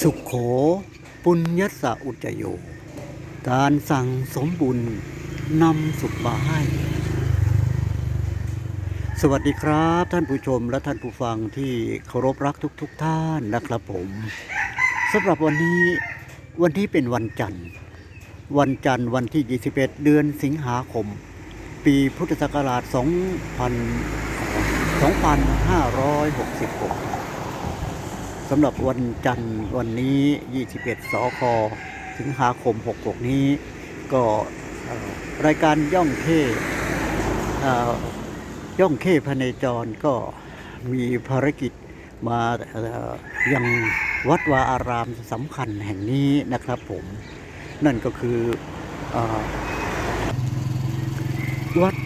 สุขโข ปุญญสะอุจโย การสั่งสมบุญนำสุขมาให้ สวัสดีครับท่านผู้ชมและท่านผู้ฟังที่เคารพรักทุกๆทท่านนะครับผมสำหรับวันนี้วันที่เป็นวันจันทร์ วันจันทร์วันที่ 21 เดือนสิงหาคม ปีพุทธศักราช2000 2566 สำหรับวันจันทร์วันนี้ 21 สค สิงหาคม 66 นี้ ก็รายการย่องเท่ย่องเท่พเนจรก็มีภารกิจมายังวัดวาอารามสำคัญแห่งนี้นะครับผม นั่นก็คือออวัด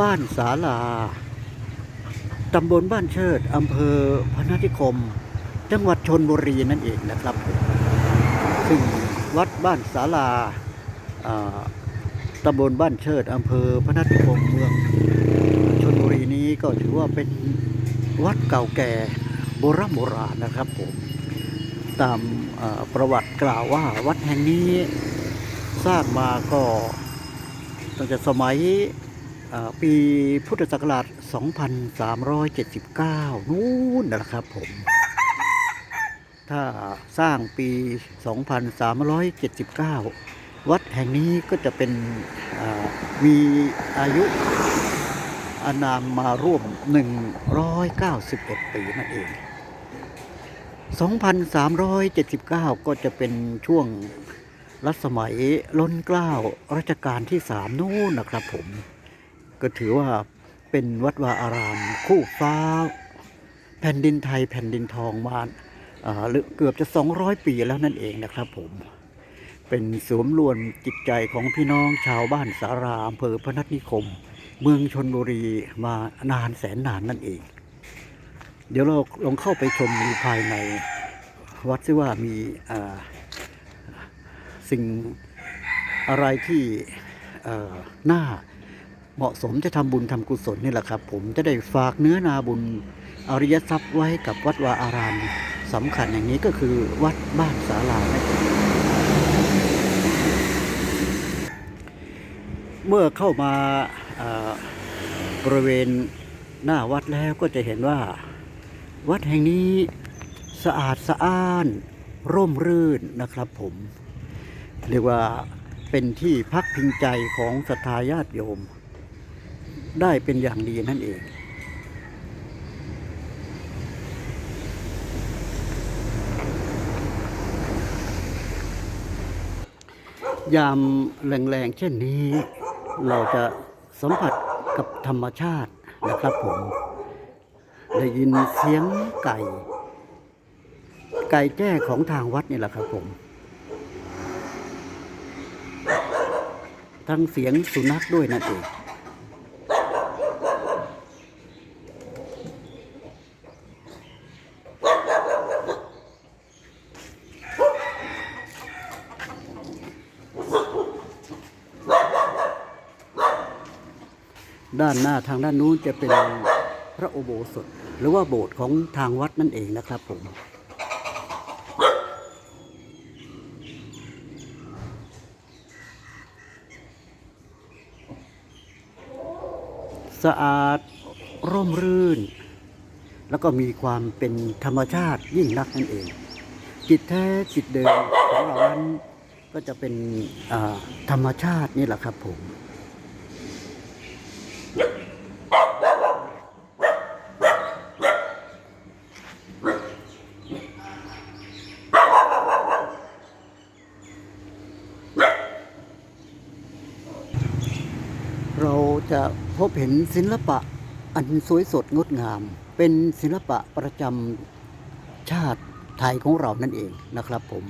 บ้านศาลาตำบลบ้านเชิด อำเภอพนัสนิคม จังหวัดชนบุรีนั่นเองนะครับ ซึ่งวัดบ้านศาลาตำบลบ้านเชิดอำเภอพนัสนิคมเมืองชนบุรีนี้ก็ถือว่าเป็นวัดเก่าแก่โบราณโบราณนะครับผมตามประวัติกล่าวว่าวัดแห่งนี้สร้างมาก็ตั้งแต่สมัยปีพุทธศักราช 2379 นู่นนะครับผม ถ้าสร้างปี 2379 วัดแห่งนี้ก็จะเป็นมีอายุอานามมาร่วม 191 ปีนั่นเอง 2,379 ก็จะเป็นช่วงรัชสมัยล้นเกล้ารัชกาลที่สามนู่นนะครับผม ก็ถือว่าเป็นวัดวาอารามคู่ฟ้า แผ่นดินไทยแผ่นดินทองมา เกือบจะ 200 ปีแล้วนั่นเองนะครับผม เป็นสวมรวมจิตใจของพี่น้องชาวบ้านสาราอำเภอพนัสนิคม เมืองชนบุรีมานานแสนนานนั่นเอง เดี๋ยวเราลองเข้าไปชมดูภายในวัดซิว่ามีสิ่งอะไรที่น่าเหมาะสมจะทำบุญทำกุศลนี่แหละครับ ผมจะได้ฝากเนื้อนาบุญอริยทรัพย์ไว้กับวัดวาอาราม สำคัญอย่างนี้ก็คือวัดบ้านสาลาเมื่อเข้ามาบริเวณหน้าวัดแล้วก็จะเห็นว่า วัดแห่งนี้สะอาดสะอ้าน ร่มรื่นนะครับผม เรียกว่าเป็นที่พักพิงใจของศรัทธาญาติโยม ได้เป็นอย่างดีนั่นเอง ยามแรงๆเช่นนี้ เราจะสัมผัสกับธรรมชาตินะครับผม ได้ยินเสียงไก่ ไก่แจ้ของทางวัดนี่แหละครับผม ทั้งเสียงสุนัขด้วยนั่นเอง ด้าทางด้านนู้นจะเป็นพระโอโบสถ หรือว่าโบสถ์ของทางวัดนั่นเองนะครับผมสะอาดร่มรื่น แล้วก็มีความเป็นธรรมชาติยิ่งนักนั่นเอง จิตแท้จิตเดิมของเรานั้นก็จะเป็นธรรมชาตินี่แหละครับผม จะพบเห็นศิลปะอันสวยสดงดงาม เป็นศิลปะประจำชาติไทยของเรานั่นเองนะครับผม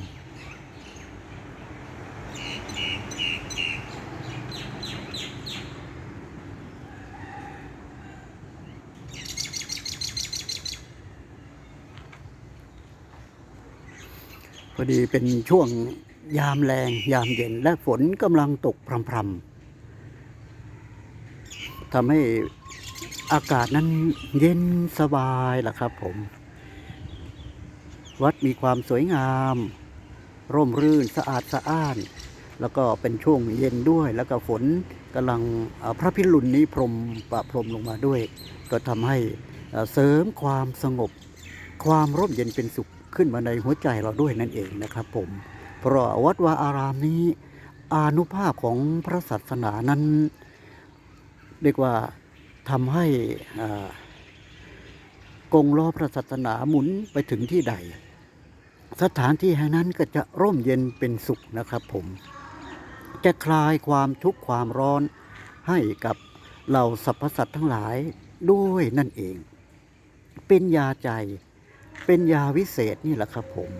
พอดีเป็นช่วงยามแรงยามเย็นและฝนกำลังตกพรำๆ ทำให้อากาศนั้นเย็นสบายล่ะครับผม วัดมีความสวยงาม ร่มรื่นสะอาดสะอ้าน แล้วก็เป็นช่วงเย็นด้วย แล้วก็ฝนกำลังพระพิรุณนี้พรมประพรมลงมาด้วย ก็ทำให้เอ่อเสริมความสงบ ความร่มเย็นเป็นสุขขึ้นมาในหัวใจเราด้วยนั่นเองนะครับผม เพราะวัดวาอารามนี้ อานุภาพของพระศาสนานั้น เรียกว่าทำให้กงล้อพระศาสนาหมุนไปถึงที่ใด สถานที่แห่งนั้นก็จะร่มเย็นเป็นสุขนะครับผม จะคลายความทุกข์ความร้อนให้กับเหล่าสรรพสัตว์ทั้งหลายด้วยนั่นเอง เป็นยาใจ เป็นยาวิเศษนี่แหละครับผม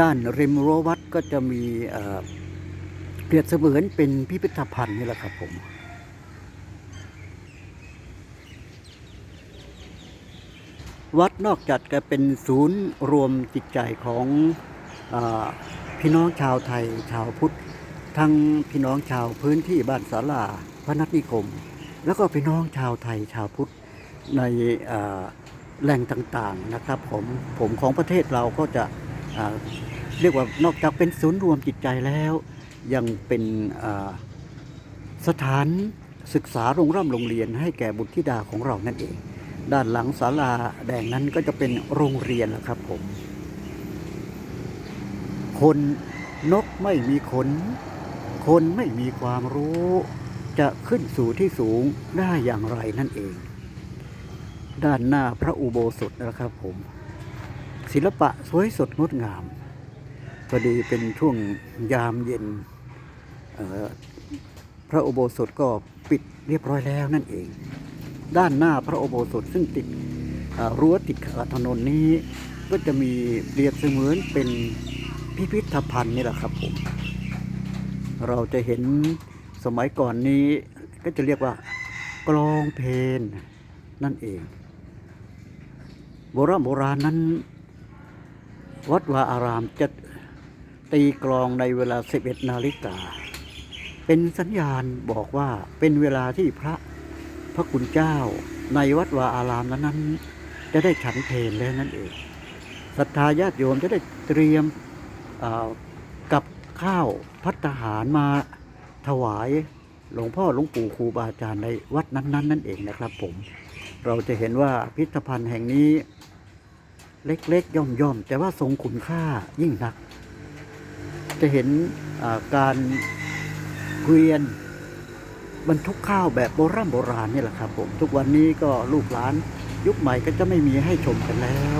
ด้านริมรั้ววัดก็จะมีเปรียบเสมือนเป็นพิพิธภัณฑ์นี่แหละครับผมวัดนอกจากจะเป็นศูนย์รวมจิตใจของอพี่น้องชาวไทยชาวพุทธ ทั้งพี่น้องชาวพื้นที่บ้านสาลาพระนัทนิคม แล้วก็พี่น้องชาวไทยชาวพุทธในแหล่งต่างๆนะครับผมผมของประเทศเราก็จะ เรียกว่านอกจากเป็นศูนย์รวมจิตใจแล้ว ยังเป็นสถานศึกษาโรงร่ำโรงเรียนให้แก่บุตรธิดาของเรานั่นเอง ด้านหลังศาลาแดงนั้นก็จะเป็นโรงเรียนนะครับผม คนนกไม่มีขน คนไม่มีความรู้ จะขึ้นสู่ที่สูงได้อย่างไรนั่นเอง ด้านหน้าพระอุโบสถนะครับผม ศิลปะสวยสดงดงาม พอดีเป็นช่วงยามเย็น พระอุโบสถก็ปิดเรียบร้อยแล้วนั่นเอง ด้านหน้าพระอุโบสถซึ่งติดรั้วติดถนนนี้ก็จะมีเปรียบเสมือนเป็นพิพิธภัณฑ์นี่แหละครับผมเราจะเห็นสมัยก่อนนี้ก็จะเรียกว่ากลองเพลนนั่นเอง โบราณโบราณนั้น วัดวาอารามจะตีกลองในเวลา 11 นาฬิกา เป็นสัญญาณบอกว่าเป็นเวลาที่พระพระคุณเจ้าในวัดวาอารามนั้นจะได้ฉันเพลนแล้วนั่นเองศรัทธาญาติโยมจะได้เตรียมกับข้าวพัตตาหารมาถวายหลวงพ่อหลวงปู่ครูบาอาจารย์ในวัดนั้น ๆ นั่นเองนะครับผม เราจะเห็นว่าพิพิธภัณฑ์แห่งนี้ เล็กๆ ย่อมๆ แต่ว่าทรงคุณค่ายิ่งนัก จะเห็นการเกวียนบรรทุกข้าวแบบโบราณโบราณนี่แหละครับผม ทุกวันนี้ก็ลูกหลาน ยุคใหม่ก็จะไม่มีให้ชมกันแล้ว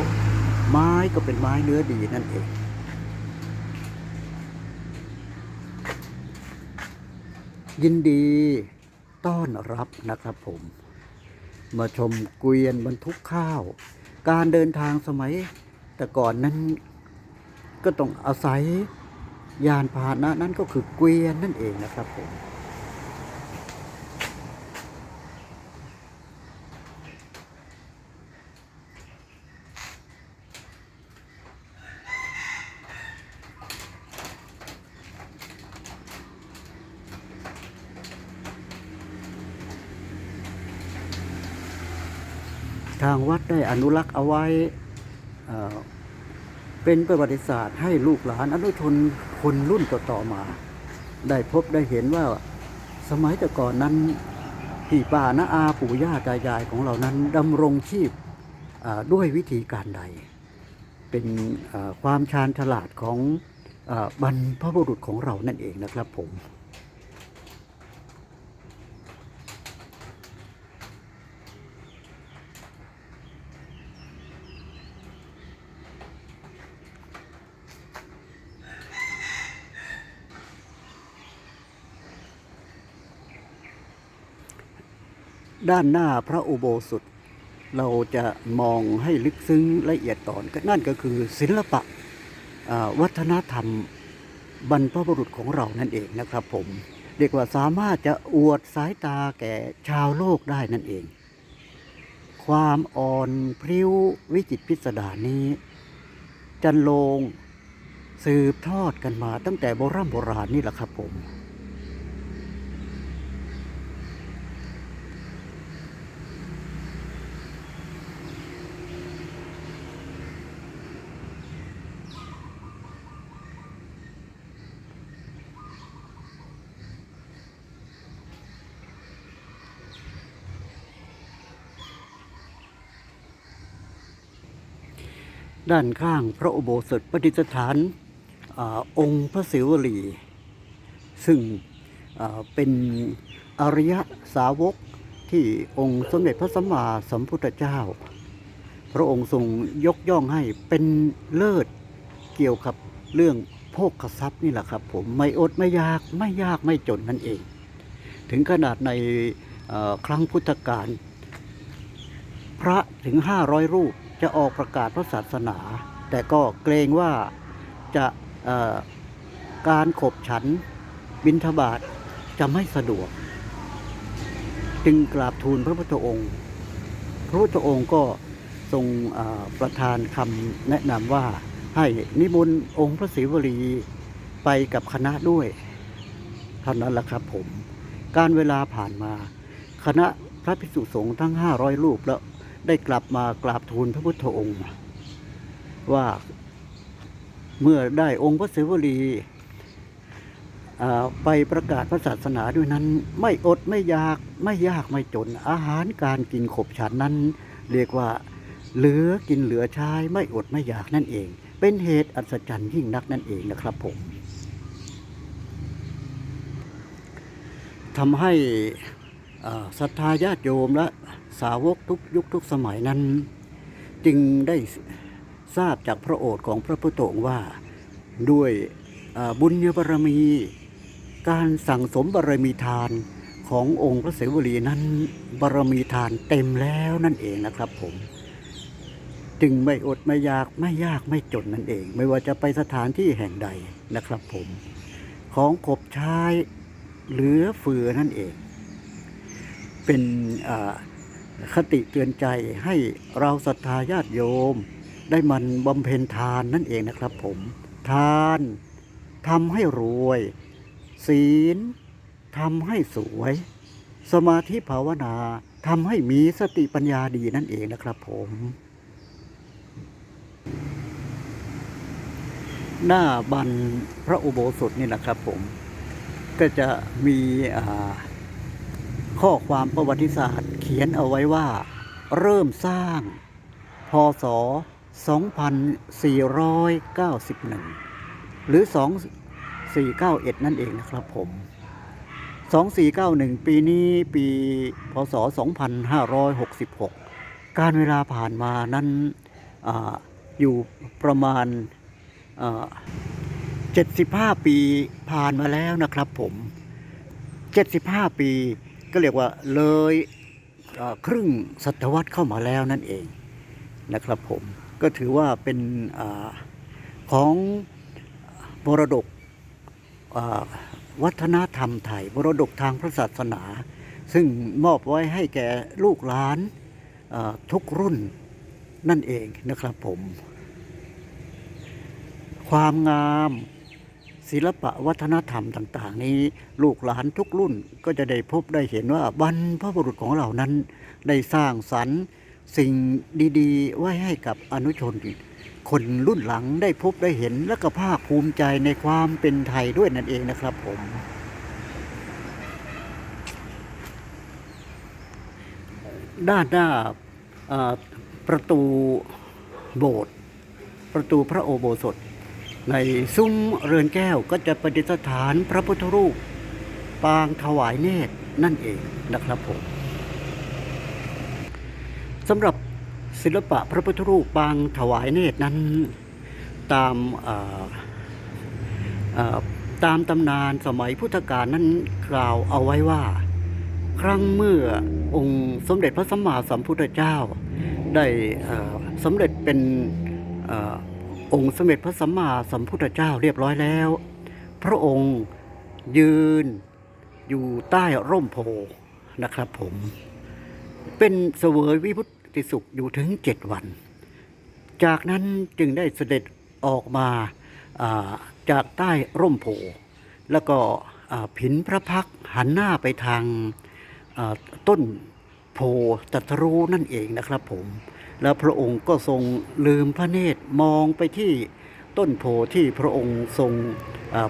ไม้ก็เป็นไม้เนื้อดีนั่นเองยินดีต้อนรับนะครับผม มาชมเกวียนบรรทุกข้าว การเดินทางสมัย แต่ก่อนนั้นก็ต้องอาศัยยานพาหนะนั้นก็คือเกวียนนั่นเองนะครับผม ทางวัดได้อนุรักษ์เอาไว้เป็นประวัติศาสตร์ให้ลูกหลานอนุชนคนรุ่นต่อๆมา ได้พบได้เห็นว่าสมัยแต่ก่อนนั้นพี่ป้านาอาปู่ย่าตายายของเรานั้นดำรงชีพด้วยวิธีการใด เป็นความชาญฉลาดของอบรรพบุรุษของเรานั่นเองนะครับผม ด้านหน้าพระอุโบสถ เราจะมองให้ลึกซึ้งละเอียดต่อนนั่นก็คือศิลปะวัฒนธรรมบรรพบุรุษของเรานั่นเองนะครับผมเรียกว่าสามารถจะอวดสายตาแก่ชาวโลกได้นั่นเอง ความอ่อนพริ้ววิจิตพิสดารนี้ จันโลงสืบทอดกันมาตั้งแต่โบราณโบราณนี่แหละครับผม ด้านข้างพระอุโบสถประดิษฐานอาองค์พระศิวลี ซึ่งเป็นอริยสาวกที่องค์สมเด็จพระสัมมาสัมพุทธเจ้า พระองค์ทรงยกย่องให้เป็นเลิศเกี่ยวกับเรื่องโภคทรัพย์นี่แหละครับผมไม่อดไม่ยากไม่ยากไม่จนนั่นเอง ถึงขนาดในครั้งพุทธกาลพระถึง 500 รูป จะออกประกาศพระศาสนา แต่ก็เกรงว่าจะการขบฉันบิณฑบาตจะไม่สะดวก จึงกราบทูลพระพุทธองค์ พระพุทธองค์ก็ทรงประทานคำแนะนำว่าให้นิมนต์องค์พระศิวลีไปกับคณะด้วย เท่านั้นแหละครับผม การเวลาผ่านมา คณะพระภิกษุสงฆ์ทั้ง 500 รูปแล้ว ได้กลับมากราบทูลพระพุทธองค์ ว่าเมื่อได้องค์พระศิวลีไปประกาศพระศาสนาด้วยนั้น ไม่อดไม่อยากไม่ยากไม่จน อาหารการกินขบฉันนั้น เรียกว่าเหลือกินเหลือใช้ไม่อดไม่อยากนั่นเอง เป็นเหตุอัศจรรย์ยิ่งนักนั่นเองนะครับผมทำให้ศรัทธาญาติโยมและ สาวกทุกยุคทุกสมัยนั้น จึงได้ทราบจากพระโอษฐ์ของพระพุทธองค์ว่าด้วยบุญญบารมี การสั่งสมบารมีทานขององค์พระเสวลีนั้นบารมีทานเต็มแล้วนั่นเองนะครับผม จึงไม่อดไม่อยากไม่ยากไม่จนนั่นเอง ไม่ว่าจะไปสถานที่แห่งใดนะครับผม ของขบใช้เหลือเฟือนั่นเอง เป็นอ่า คติเตือนใจให้เราศรัทธาญาติโยม ได้มันบำเพ็ญทานนั่นเองนะครับผม ทานทำให้รวย ศีลทำให้สวย สมาธิภาวนาทำให้มีสติปัญญาดีนั่นเองนะครับผม หน้าบันพระอุโบสถนี่แหละครับผม ก็จะมีอ่า ข้อความประวัติศาสตร์เขียนเอาไว้ว่า เริ่มสร้าง พศ 2491 หรือ 2491 นั่นเองนะครับผม 2491 ปีนี้ปี พศ 2566 การเวลาผ่านมานั้นออยู่ประมาณ 75 ปีผ่านมาแล้วนะครับผม 75 ปี ก็เรียกว่าเลยครึ่งศตวรรษเข้ามาแล้วนั่นเองนะครับผมก็ถือว่าเป็นอของมรดกวัฒนธรรมไทยมรดกทางพระศาสนา ซึ่งมอบไว้ให้แก่ลูกหลานทุกรุ่นนั่นเองนะครับผม ความงาม ศิลปะวัฒนธรรมต่าง ๆ นี้ลูกหลานทุกรุ่นก็จะได้พบได้เห็นว่าบรรพบุรุษของเรานั้น ได้สร้างสรรค์สิ่งดีๆ ไว้ให้กับอนุชนคนรุ่นหลังได้พบได้เห็นและก็ภาคภูมิใจในความเป็นไทยด้วยนั่นเองนะครับผม ด้านหน้าประตูโบสถ์ประตูพระโอโบสถ ในซุ้มเรือนแก้วก็จะประดิษฐานพระพุทธรูป ปางถวายเนตรนั่นเองนะครับผมสำหรับศิลปะพระพุทธรูปปางถวายเนตรนั้น ตามตามตำนานสมัยพุทธกาลนั้นกล่าวเอาไว้ว่า ครั้งเมื่อองค์สมเด็จพระสัมมาสัมพุทธเจ้า ได้สำเร็จเป็น องค์สมเด็จพระสัมมาสัมพุทธเจ้าเรียบร้อยแล้ว พระองค์ยืนอยู่ใต้ร่มโพนะครับผม เป็นเสวยวิพุติสุขอยู่ถึงเจ็ดวัน จากนั้นจึงได้เสด็จออกมาาจากใต้ร่มโพแล้วก็ผินพระพักหันหน้าไปทางต้นโพตรัสรู้นั่นเองนะครับผม แล้วพระองค์ก็ทรงลืมพระเนตรมองไปที่ต้นโพที่พระองค์ทรง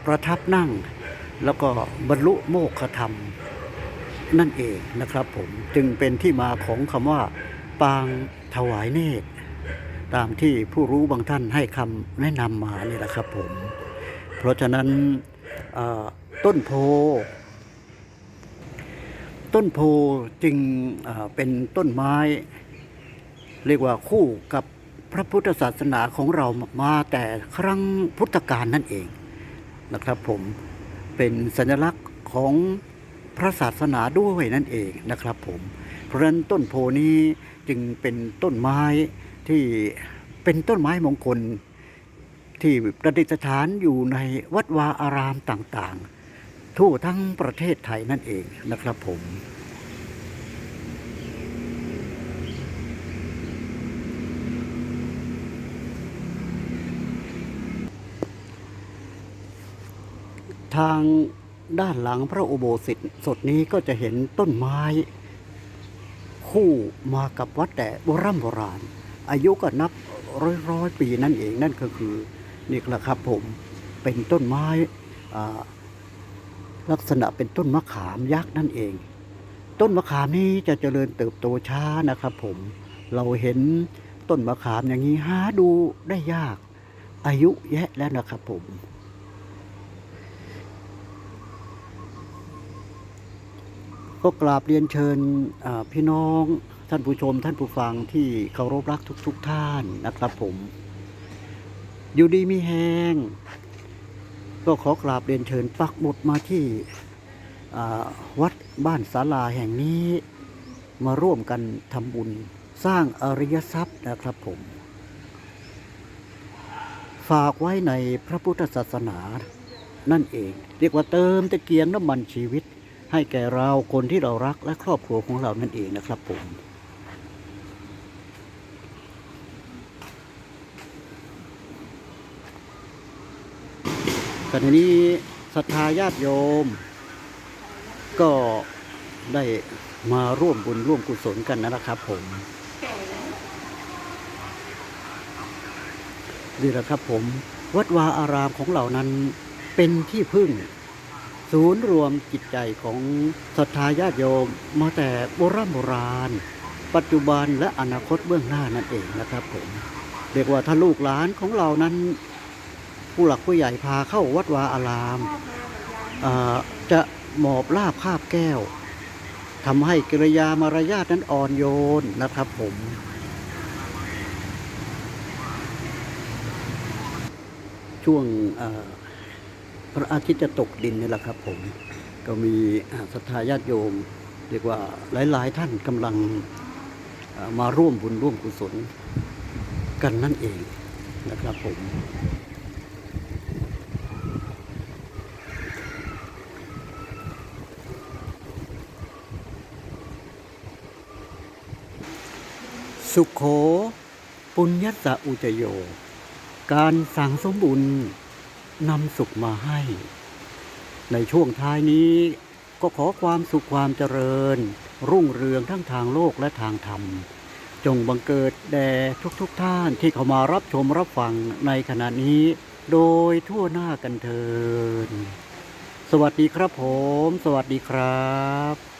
ประทับนั่ง แล้วก็บรรลุโมกขธรรมนั่นเองนะครับผมจึงเป็นที่มาของคำว่า ปางถวายเนตร ตามที่ผู้รู้บางท่านให้คำแนะนำมานี่แหละครับผม เพราะฉะนั้นต้นโพ ต้นโพจึงเป็นต้นไม้ เรียกว่าคู่กับพระพุทธศาสนาของเรามาแต่ครั้งพุทธกาลนั่นเองนะครับผมเป็นสัญลักษณ์ของพระศาสนาด้วยนั่นเองนะครับผมเพราะฉะนั้นต้นโพนี้จึงเป็นต้นไม้ที่เป็นต้นไม้มงคล ที่ประดิษฐานอยู่ในวัดวาอารามต่างๆ ทั่วทั้งประเทศไทยนั่นเองนะครับผม ทางด้านหลังพระอุโบสถสดนี้ก็จะเห็นต้นไม้ คู่มากับวัดแต่โบรโบราณ อายุก็นับร้อยร้อยปีนั่นเองนั่นก็คือนี่แหละครับผมเป็นต้นไม้ลักษณะเป็นต้นมะขามยักษ์นั่นเอง ต้นมะขามนี้จะเจริญเติบโตช้านะครับผมเราเห็นต้นมะขามอย่างนี้หาดูได้ยากอายุแยะแล้วนะครับผม ก็กราบเรียนเชิญพี่น้องท่านผู้ชม ท่านผู้ฟังที่เคารพรักทุกๆทท่านนะครับผม อยู่ดีมีแหงก็ขอกราบเรียนเชิญปักหมุดมาที่วัดบ้านศาลาแห่งนี้มาร่วมกันทำบุญสร้างอริยทรัพย์นะครับผม ฝากไว้ในพระพุทธศาสนา นั่นเอง เรียกว่าเติมตะเกียงน้ำมันชีวิต ให้แก่เราคนที่เรารักและครอบครัวของเรานั่นเองนะครับผมขณะนี้ศรัทธาญาติโยม ก็ได้มาร่วมบุญร่วมกุศลกันนะครับผมนี่แหละครับผม วัดวาอารามของเรานั้นเป็นที่พึ่ง ศูนย์รวมจิตใจของศรัทธาญาติโยม มาแต่โบราณโบราณ ปัจจุบันและอนาคตเบื้องหน้านั่นเองนะครับผมเรียกว่าถ้าลูกหลานของเรานั้น ผู้หลักผู้ใหญ่พาเข้าวัดวาอารามาจะหมอบลาบคาบแก้วทำให้กิริยามารยาทนั้นอ่อนโยนนะครับผมช่วงอ พระอาทิตย์จะตกดินนี่แหละครับผม ก็มีศรัทธาญาติโยม เรียกว่าหลาย ๆ ท่านกำลังมาร่วมบุญร่วมกุศลกันนั่นเองนะครับผมสุขโข ปุญญสะอุจโย การสั่งสมบุญ นำสุขมาให้ ในช่วงท้ายนี้ก็ขอความสุขความเจริญ รุ่งเรืองทั้งทางโลกและทางธรรม จงบังเกิดแด่ทุกๆทท่านที่เข้ามารับชมรับฟังในขณะนี้ โดยทั่วหน้ากันเทินสวัสดีครับผม สวัสดีครับ